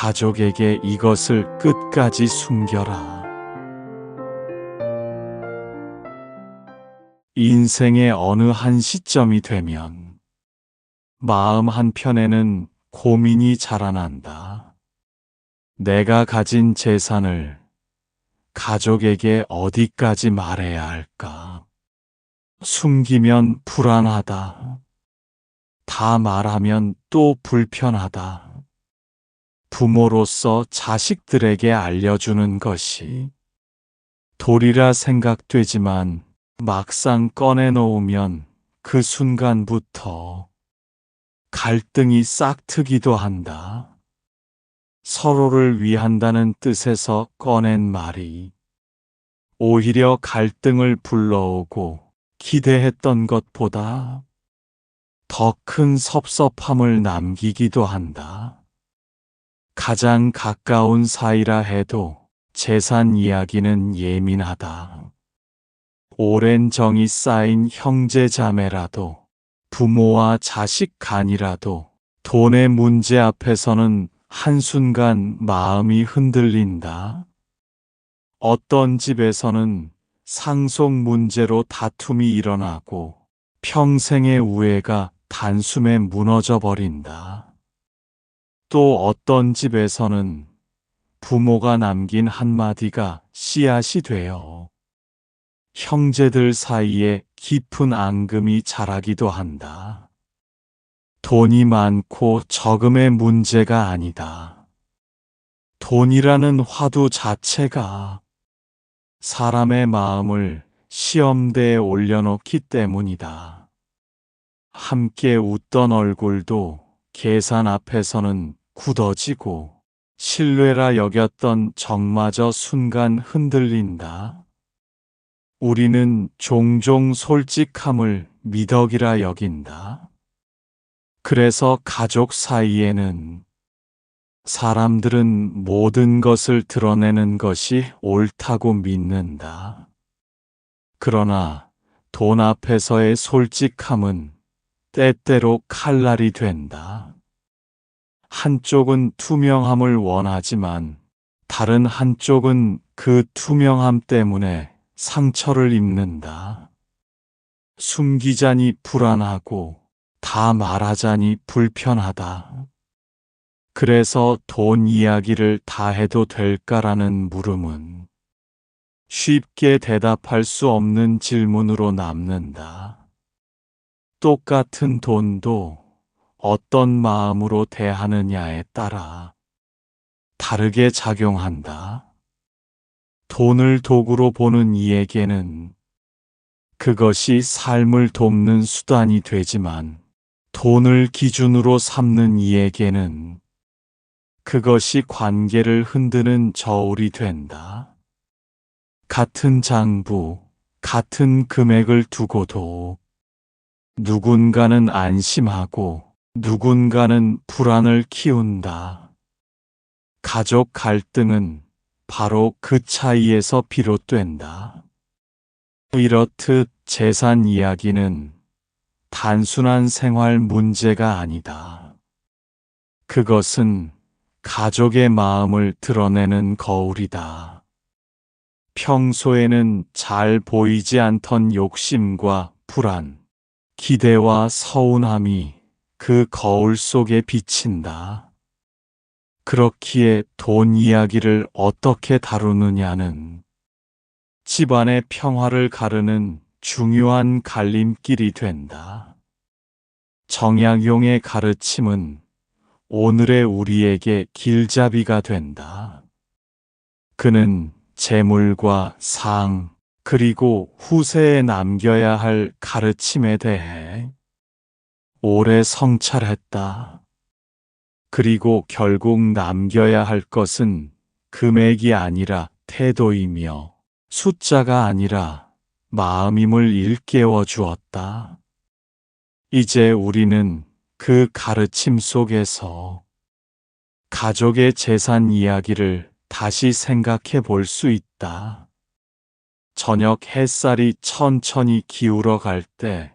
가족에게 이것을 끝까지 숨겨라. 인생의 어느 한 시점이 되면 마음 한편에는 고민이 자라난다. 내가 가진 재산을 가족에게 어디까지 말해야 할까? 숨기면 불안하다. 다 말하면 또 불편하다. 부모로서 자식들에게 알려주는 것이 도리라 생각되지만 막상 꺼내놓으면 그 순간부터 갈등이 싹트기도 한다. 서로를 위한다는 뜻에서 꺼낸 말이 오히려 갈등을 불러오고 기대했던 것보다 더 큰 섭섭함을 남기기도 한다. 가장 가까운 사이라 해도 재산 이야기는 예민하다. 오랜 정이 쌓인 형제 자매라도 부모와 자식 간이라도 돈의 문제 앞에서는 한순간 마음이 흔들린다. 어떤 집에서는 상속 문제로 다툼이 일어나고 평생의 우애가 단숨에 무너져 버린다. 또 어떤 집에서는 부모가 남긴 한마디가 씨앗이 되어 형제들 사이에 깊은 앙금이 자라기도 한다. 돈이 많고 적음의 문제가 아니다. 돈이라는 화두 자체가 사람의 마음을 시험대에 올려놓기 때문이다. 함께 웃던 얼굴도 계산 앞에서는 굳어지고 신뢰라 여겼던 정마저 순간 흔들린다. 우리는 종종 솔직함을 미덕이라 여긴다. 그래서 가족 사이에는 사람들은 모든 것을 드러내는 것이 옳다고 믿는다. 그러나 돈 앞에서의 솔직함은 때때로 칼날이 된다. 한쪽은 투명함을 원하지만 다른 한쪽은 그 투명함 때문에 상처를 입는다. 숨기자니 불안하고 다 말하자니 불편하다. 그래서 돈 이야기를 다 해도 될까라는 물음은 쉽게 대답할 수 없는 질문으로 남는다. 똑같은 돈도 어떤 마음으로 대하느냐에 따라 다르게 작용한다. 돈을 도구로 보는 이에게는 그것이 삶을 돕는 수단이 되지만 돈을 기준으로 삼는 이에게는 그것이 관계를 흔드는 저울이 된다. 같은 장부, 같은 금액을 두고도 누군가는 안심하고 누군가는 불안을 키운다. 가족 갈등은 바로 그 차이에서 비롯된다. 이렇듯 재산 이야기는 단순한 생활 문제가 아니다. 그것은 가족의 마음을 드러내는 거울이다. 평소에는 잘 보이지 않던 욕심과 불안, 기대와 서운함이 그 거울 속에 비친다. 그렇기에 돈 이야기를 어떻게 다루느냐는 집안의 평화를 가르는 중요한 갈림길이 된다. 정약용의 가르침은 오늘의 우리에게 길잡이가 된다. 그는 재물과 상, 그리고 후세에 남겨야 할 가르침에 대해 오래 성찰했다. 그리고 결국 남겨야 할 것은 금액이 아니라 태도이며 숫자가 아니라 마음임을 일깨워 주었다. 이제 우리는 그 가르침 속에서 가족의 재산 이야기를 다시 생각해 볼 수 있다. 저녁 햇살이 천천히 기울어 갈 때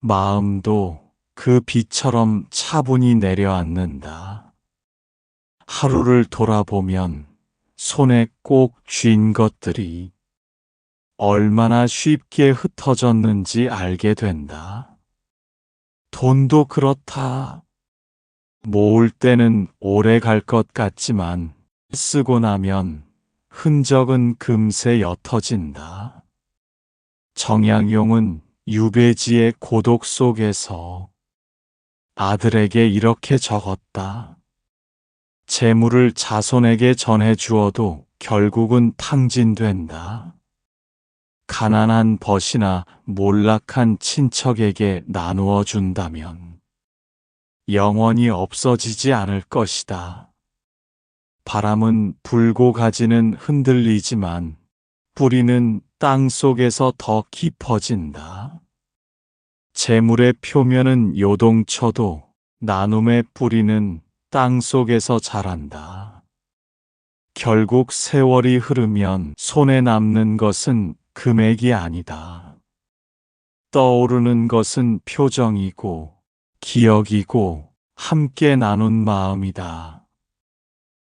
마음도 그 비처럼 차분히 내려앉는다. 하루를 돌아보면 손에 꼭 쥔 것들이 얼마나 쉽게 흩어졌는지 알게 된다. 돈도 그렇다. 모을 때는 오래 갈 것 같지만 쓰고 나면 흔적은 금세 옅어진다. 정약용은 유배지의 고독 속에서 아들에게 이렇게 적었다. 재물을 자손에게 전해 주어도 결국은 탕진된다. 가난한 벗이나 몰락한 친척에게 나누어 준다면 영원히 없어지지 않을 것이다. 바람은 불고 가지는 흔들리지만 뿌리는 땅 속에서 더 깊어진다. 재물의 표면은 요동쳐도 나눔의 뿌리는 땅 속에서 자란다. 결국 세월이 흐르면 손에 남는 것은 금액이 아니다. 떠오르는 것은 표정이고 기억이고 함께 나눈 마음이다.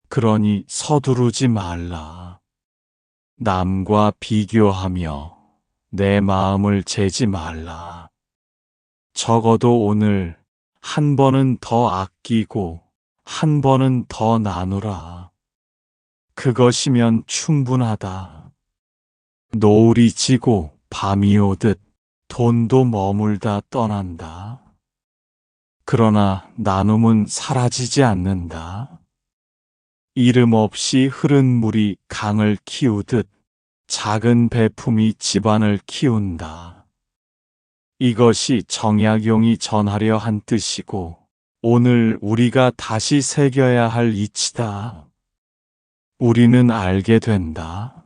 그러니 서두르지 말라. 남과 비교하며 내 마음을 재지 말라. 적어도 오늘 한 번은 더 아끼고 한 번은 더 나누라. 그것이면 충분하다. 노을이 지고 밤이 오듯 돈도 머물다 떠난다. 그러나 나눔은 사라지지 않는다. 이름 없이 흐른 물이 강을 키우듯 작은 배품이 집안을 키운다. 이것이 정약용이 전하려 한 뜻이고 오늘 우리가 다시 새겨야 할 이치다. 우리는 알게 된다.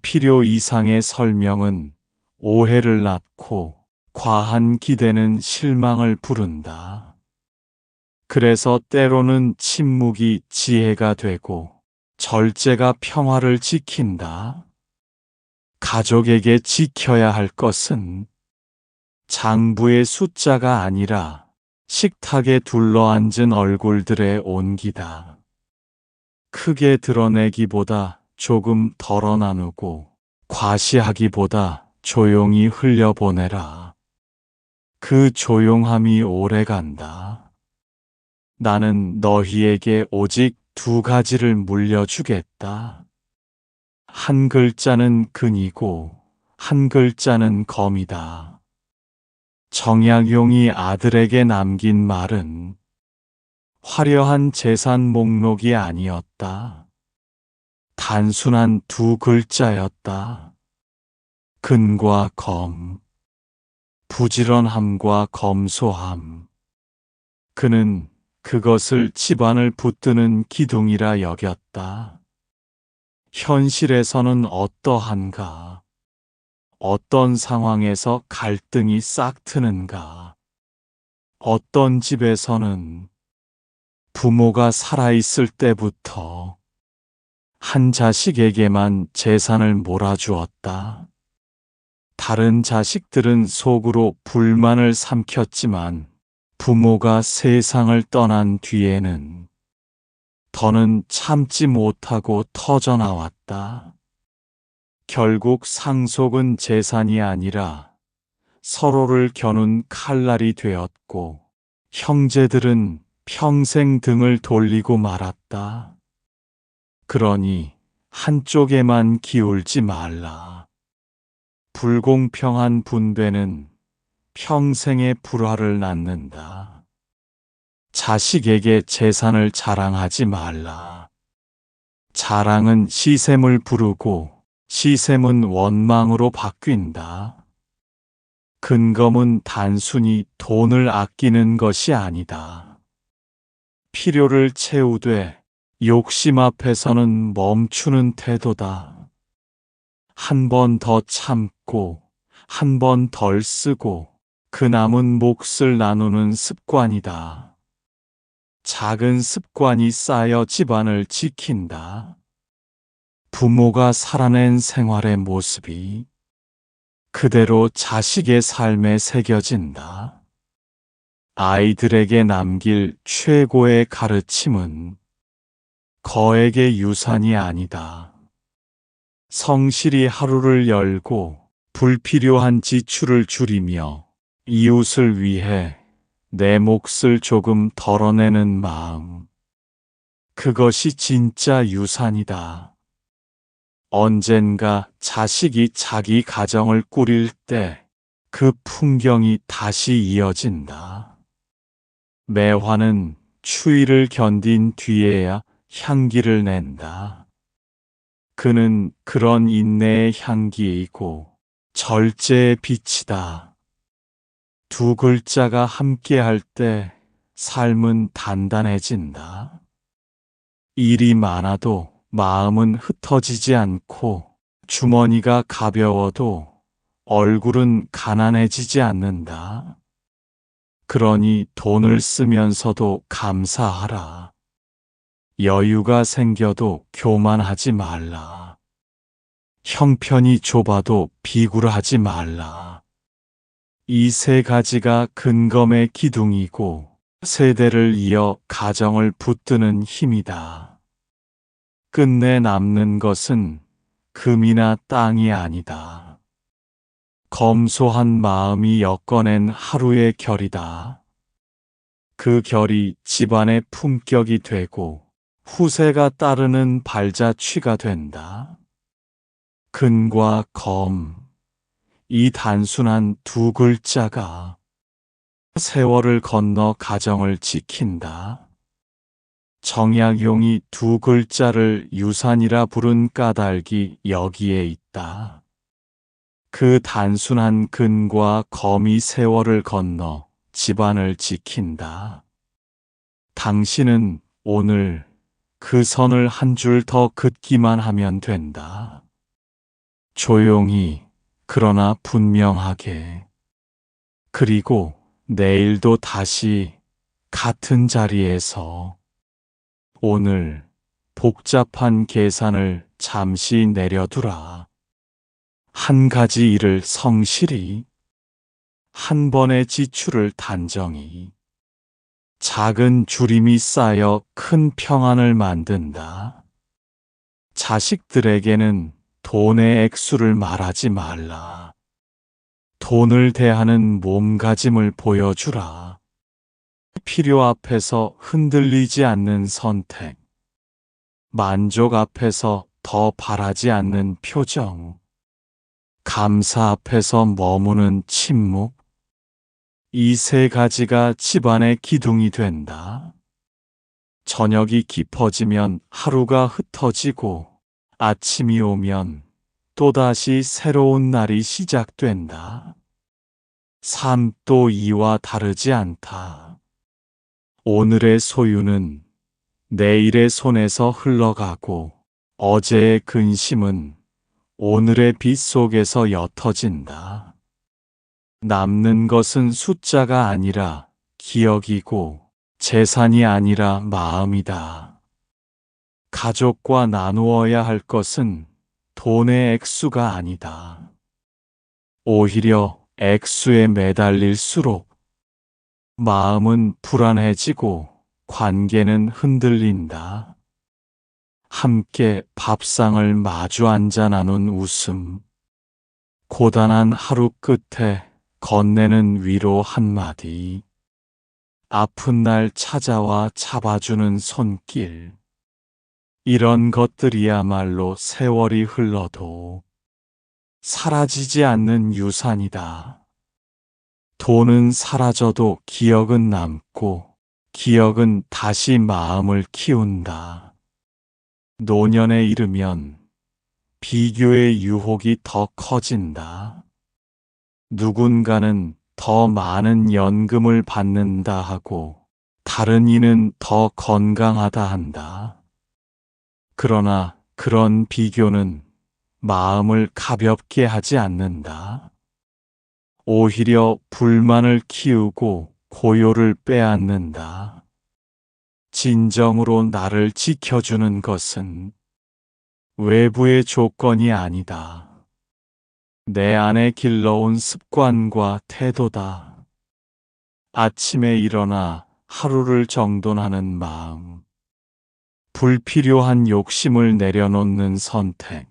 필요 이상의 설명은 오해를 낳고 과한 기대는 실망을 부른다. 그래서 때로는 침묵이 지혜가 되고 절제가 평화를 지킨다. 가족에게 지켜야 할 것은 장부의 숫자가 아니라 식탁에 둘러앉은 얼굴들의 온기다. 크게 드러내기보다 조금 덜어 나누고 과시하기보다 조용히 흘려보내라. 그 조용함이 오래 간다. 나는 너희에게 오직 두 가지를 물려주겠다. 한 글자는 근이고 한 글자는 검이다. 정약용이 아들에게 남긴 말은 화려한 재산 목록이 아니었다. 단순한 두 글자였다. 근과 검. 부지런함과 검소함. 그는 그것을 집안을 붙드는 기둥이라 여겼다. 현실에서는 어떠한가? 어떤 상황에서 갈등이 싹 트는가? 어떤 집에서는 부모가 살아있을 때부터 한 자식에게만 재산을 몰아주었다. 다른 자식들은 속으로 불만을 삼켰지만 부모가 세상을 떠난 뒤에는 더는 참지 못하고 터져나왔다. 결국 상속은 재산이 아니라 서로를 겨눈 칼날이 되었고 형제들은 평생 등을 돌리고 말았다. 그러니 한쪽에만 기울지 말라. 불공평한 분배는 평생의 불화를 낳는다. 자식에게 재산을 자랑하지 말라. 자랑은 시샘을 부르고 시샘은 원망으로 바뀐다. 근검은 단순히 돈을 아끼는 것이 아니다. 필요를 채우되 욕심 앞에서는 멈추는 태도다. 한 번 더 참고 한 번 덜 쓰고 그 남은 몫을 나누는 습관이다. 작은 습관이 쌓여 집안을 지킨다. 부모가 살아낸 생활의 모습이 그대로 자식의 삶에 새겨진다. 아이들에게 남길 최고의 가르침은 거액의 유산이 아니다. 성실히 하루를 열고 불필요한 지출을 줄이며 이웃을 위해 내 몫을 조금 덜어내는 마음. 그것이 진짜 유산이다. 언젠가 자식이 자기 가정을 꾸릴 때 그 풍경이 다시 이어진다. 매화는 추위를 견딘 뒤에야 향기를 낸다. 그는 그런 인내의 향기이고 절제의 빛이다. 두 글자가 함께할 때 삶은 단단해진다. 일이 많아도 마음은 흩어지지 않고 주머니가 가벼워도 얼굴은 가난해지지 않는다. 그러니 돈을 쓰면서도 감사하라. 여유가 생겨도 교만하지 말라. 형편이 좁아도 비굴하지 말라. 이 세 가지가 근검의 기둥이고 세대를 이어 가정을 붙드는 힘이다. 끝내 남는 것은 금이나 땅이 아니다. 검소한 마음이 엮어낸 하루의 결이다. 그 결이 집안의 품격이 되고 후세가 따르는 발자취가 된다. 근과 검, 이 단순한 두 글자가 세월을 건너 가정을 지킨다. 정약용이 두 글자를 유산이라 부른 까닭이 여기에 있다. 그 단순한 근과 검이 세월을 건너 집안을 지킨다. 당신은 오늘 그 선을 한 줄 더 긋기만 하면 된다. 조용히, 그러나 분명하게. 그리고 내일도 다시 같은 자리에서 오늘 복잡한 계산을 잠시 내려두라. 한 가지 일을 성실히, 한 번의 지출을 단정히, 작은 줄임이 쌓여 큰 평안을 만든다. 자식들에게는 돈의 액수를 말하지 말라. 돈을 대하는 몸가짐을 보여주라. 필요 앞에서 흔들리지 않는 선택. 만족 앞에서 더 바라지 않는 표정. 감사 앞에서 머무는 침묵. 이 세 가지가 집안의 기둥이 된다. 저녁이 깊어지면 하루가 흩어지고 아침이 오면 또다시 새로운 날이 시작된다. 삶도 이와 다르지 않다. 오늘의 소유는 내일의 손에서 흘러가고 어제의 근심은 오늘의 빛 속에서 옅어진다. 남는 것은 숫자가 아니라 기억이고 재산이 아니라 마음이다. 가족과 나누어야 할 것은 돈의 액수가 아니다. 오히려 액수에 매달릴수록 마음은 불안해지고 관계는 흔들린다. 함께 밥상을 마주 앉아 나눈 웃음. 고단한 하루 끝에 건네는 위로 한마디. 아픈 날 찾아와 잡아주는 손길. 이런 것들이야말로 세월이 흘러도 사라지지 않는 유산이다. 돈은 사라져도 기억은 남고 기억은 다시 마음을 키운다. 노년에 이르면 비교의 유혹이 더 커진다. 누군가는 더 많은 연금을 받는다 하고 다른 이는 더 건강하다 한다. 그러나 그런 비교는 마음을 가볍게 하지 않는다. 오히려 불만을 키우고 고요를 빼앗는다. 진정으로 나를 지켜주는 것은 외부의 조건이 아니다. 내 안에 길러온 습관과 태도다. 아침에 일어나 하루를 정돈하는 마음. 불필요한 욕심을 내려놓는 선택.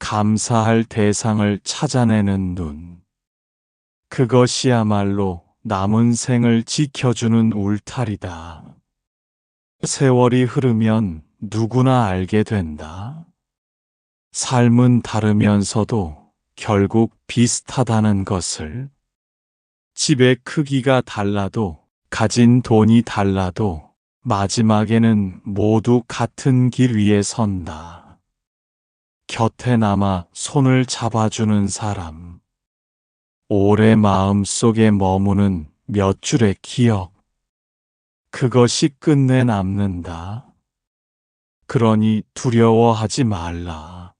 감사할 대상을 찾아내는 눈. 그것이야말로 남은 생을 지켜주는 울타리다. 세월이 흐르면 누구나 알게 된다. 삶은 다르면서도 결국 비슷하다는 것을. 집의 크기가 달라도 가진 돈이 달라도 마지막에는 모두 같은 길 위에 선다. 곁에 남아 손을 잡아주는 사람. 오래 마음 속에 머무는 몇 줄의 기억. 그것이 끝내 남는다. 그러니 두려워하지 말라.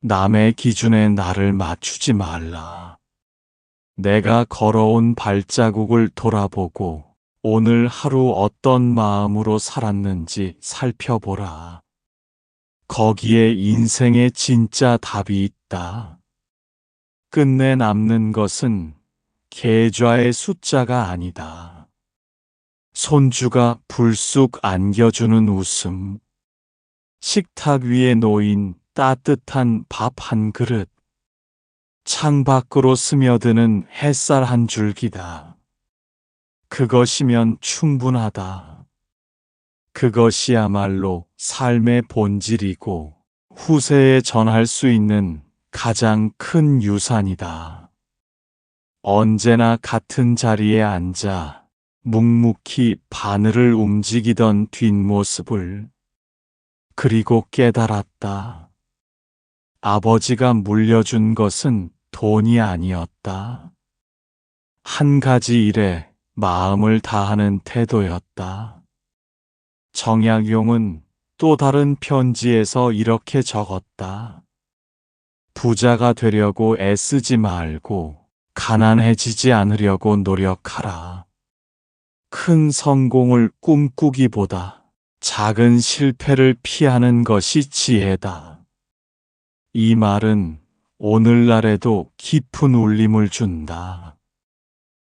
남의 기준에 나를 맞추지 말라. 내가 걸어온 발자국을 돌아보고 오늘 하루 어떤 마음으로 살았는지 살펴보라. 거기에 인생의 진짜 답이 있다. 끝내 남는 것은 계좌의 숫자가 아니다. 손주가 불쑥 안겨주는 웃음, 식탁 위에 놓인 따뜻한 밥 한 그릇, 창 밖으로 스며드는 햇살 한 줄기다. 그것이면 충분하다. 그것이야말로 삶의 본질이고 후세에 전할 수 있는 가장 큰 유산이다. 언제나 같은 자리에 앉아 묵묵히 바늘을 움직이던 뒷모습을 그리고 깨달았다. 아버지가 물려준 것은 돈이 아니었다. 한 가지 일에 마음을 다하는 태도였다. 정약용은 또 다른 편지에서 이렇게 적었다. 부자가 되려고 애쓰지 말고 가난해지지 않으려고 노력하라. 큰 성공을 꿈꾸기보다 작은 실패를 피하는 것이 지혜다. 이 말은 오늘날에도 깊은 울림을 준다.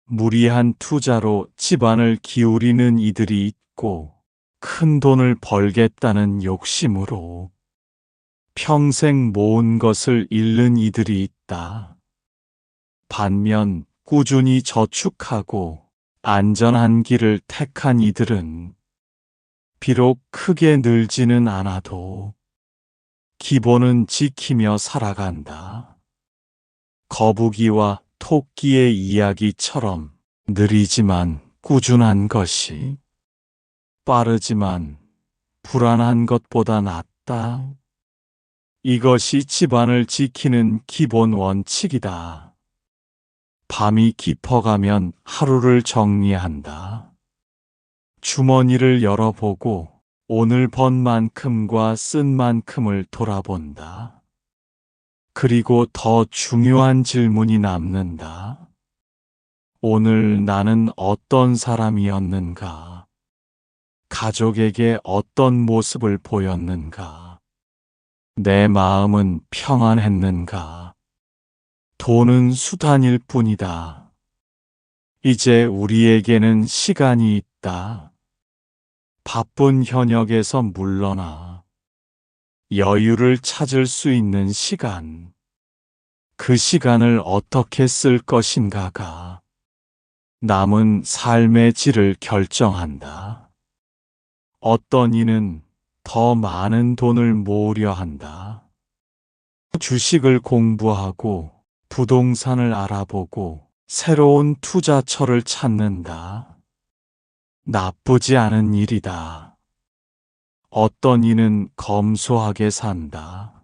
무리한 투자로 집안을 기울이는 이들이 있고 큰 돈을 벌겠다는 욕심으로 평생 모은 것을 잃는 이들이 있다. 반면 꾸준히 저축하고 안전한 길을 택한 이들은 비록 크게 늘지는 않아도 기본은 지키며 살아간다. 거북이와 토끼의 이야기처럼 느리지만 꾸준한 것이 빠르지만 불안한 것보다 낫다. 이것이 집안을 지키는 기본 원칙이다. 밤이 깊어가면 하루를 정리한다. 주머니를 열어보고 오늘 번 만큼과 쓴 만큼을 돌아본다. 그리고 더 중요한 질문이 남는다. 오늘 나는 어떤 사람이었는가? 가족에게 어떤 모습을 보였는가? 내 마음은 평안했는가? 돈은 수단일 뿐이다. 이제 우리에게는 시간이 있다. 바쁜 현역에서 물러나 여유를 찾을 수 있는 시간. 그 시간을 어떻게 쓸 것인가가 남은 삶의 질을 결정한다. 어떤 이는 더 많은 돈을 모으려 한다. 주식을 공부하고 부동산을 알아보고 새로운 투자처를 찾는다. 나쁘지 않은 일이다. 어떤 이는 검소하게 산다.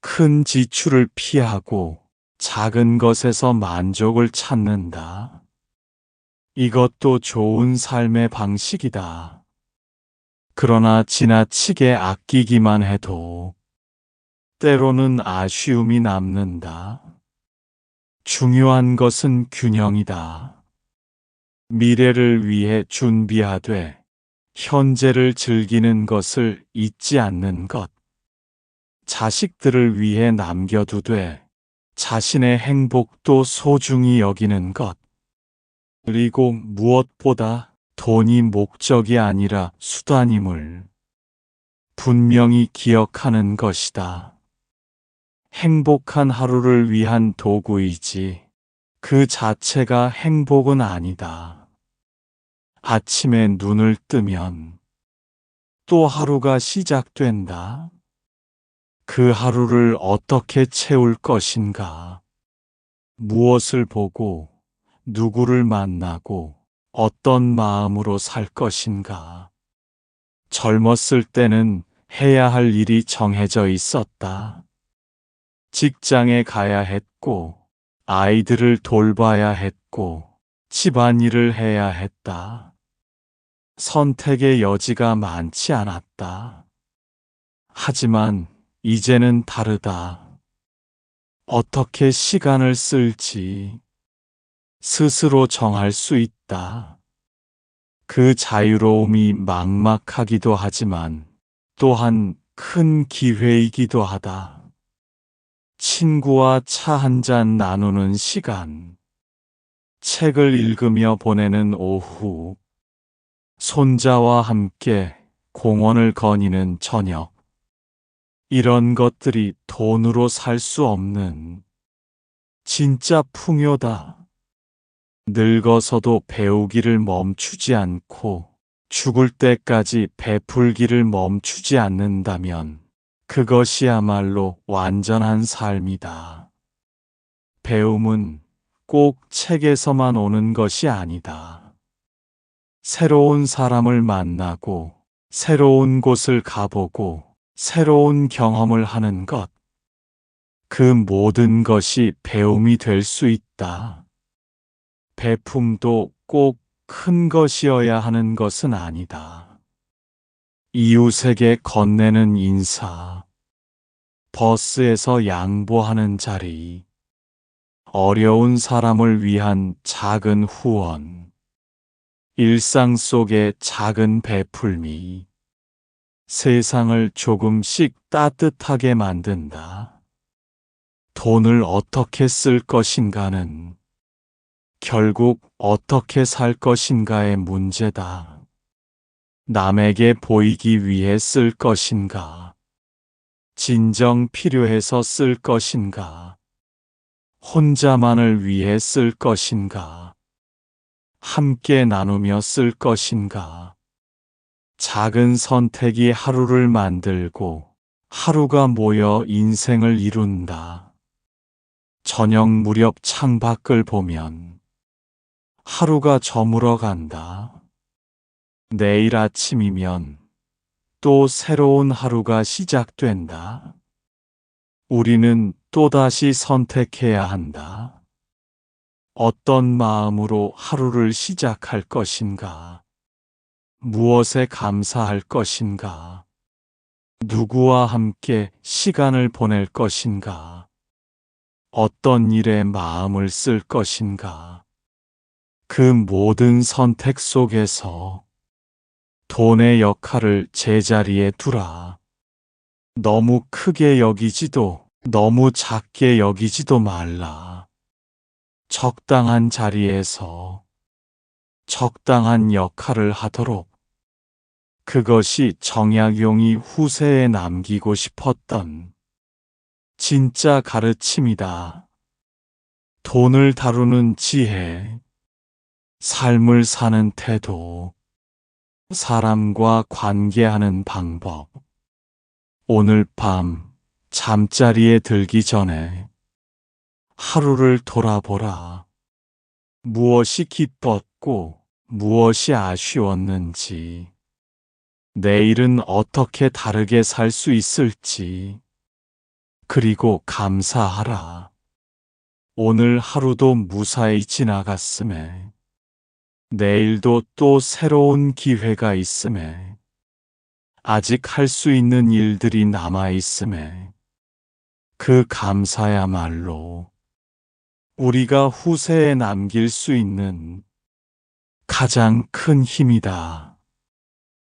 큰 지출을 피하고 작은 것에서 만족을 찾는다. 이것도 좋은 삶의 방식이다. 그러나 지나치게 아끼기만 해도 때로는 아쉬움이 남는다. 중요한 것은 균형이다. 미래를 위해 준비하되 현재를 즐기는 것을 잊지 않는 것. 자식들을 위해 남겨두되 자신의 행복도 소중히 여기는 것. 그리고 무엇보다 돈이 목적이 아니라 수단임을 분명히 기억하는 것이다. 행복한 하루를 위한 도구이지 그 자체가 행복은 아니다. 아침에 눈을 뜨면 또 하루가 시작된다. 그 하루를 어떻게 채울 것인가? 무엇을 보고 누구를 만나고 어떤 마음으로 살 것인가? 젊었을 때는 해야 할 일이 정해져 있었다. 직장에 가야 했고, 아이들을 돌봐야 했고, 집안일을 해야 했다. 선택의 여지가 많지 않았다. 하지만 이제는 다르다. 어떻게 시간을 쓸지 스스로 정할 수 있다. 그 자유로움이 막막하기도 하지만 또한 큰 기회이기도 하다. 친구와 차 한 잔 나누는 시간, 책을 읽으며 보내는 오후, 손자와 함께 공원을 거니는 저녁, 이런 것들이 돈으로 살 수 없는 진짜 풍요다. 늙어서도 배우기를 멈추지 않고 죽을 때까지 베풀기를 멈추지 않는다면 그것이야말로 완전한 삶이다. 배움은 꼭 책에서만 오는 것이 아니다. 새로운 사람을 만나고 새로운 곳을 가보고 새로운 경험을 하는 것. 그 모든 것이 배움이 될 수 있다. 배품도 꼭 큰 것이어야 하는 것은 아니다. 이웃에게 건네는 인사, 버스에서 양보하는 자리, 어려운 사람을 위한 작은 후원, 일상 속의 작은 베풀미, 세상을 조금씩 따뜻하게 만든다. 돈을 어떻게 쓸 것인가는 결국 어떻게 살 것인가의 문제다. 남에게 보이기 위해 쓸 것인가? 진정 필요해서 쓸 것인가? 혼자만을 위해 쓸 것인가? 함께 나누며 쓸 것인가? 작은 선택이 하루를 만들고 하루가 모여 인생을 이룬다. 저녁 무렵 창밖을 보면 하루가 저물어 간다. 내일 아침이면 또 새로운 하루가 시작된다. 우리는 또다시 선택해야 한다. 어떤 마음으로 하루를 시작할 것인가? 무엇에 감사할 것인가? 누구와 함께 시간을 보낼 것인가? 어떤 일에 마음을 쓸 것인가? 그 모든 선택 속에서 돈의 역할을 제자리에 두라. 너무 크게 여기지도 너무 작게 여기지도 말라. 적당한 자리에서 적당한 역할을 하도록 그것이 정약용이 후세에 남기고 싶었던 진짜 가르침이다. 돈을 다루는 지혜. 삶을 사는 태도, 사람과 관계하는 방법. 오늘 밤 잠자리에 들기 전에 하루를 돌아보라. 무엇이 기뻤고 무엇이 아쉬웠는지, 내일은 어떻게 다르게 살 수 있을지, 그리고 감사하라. 오늘 하루도 무사히 지나갔음에 내일도 또 새로운 기회가 있음에 아직 할 수 있는 일들이 남아 있음에 그 감사야말로 우리가 후세에 남길 수 있는 가장 큰 힘이다.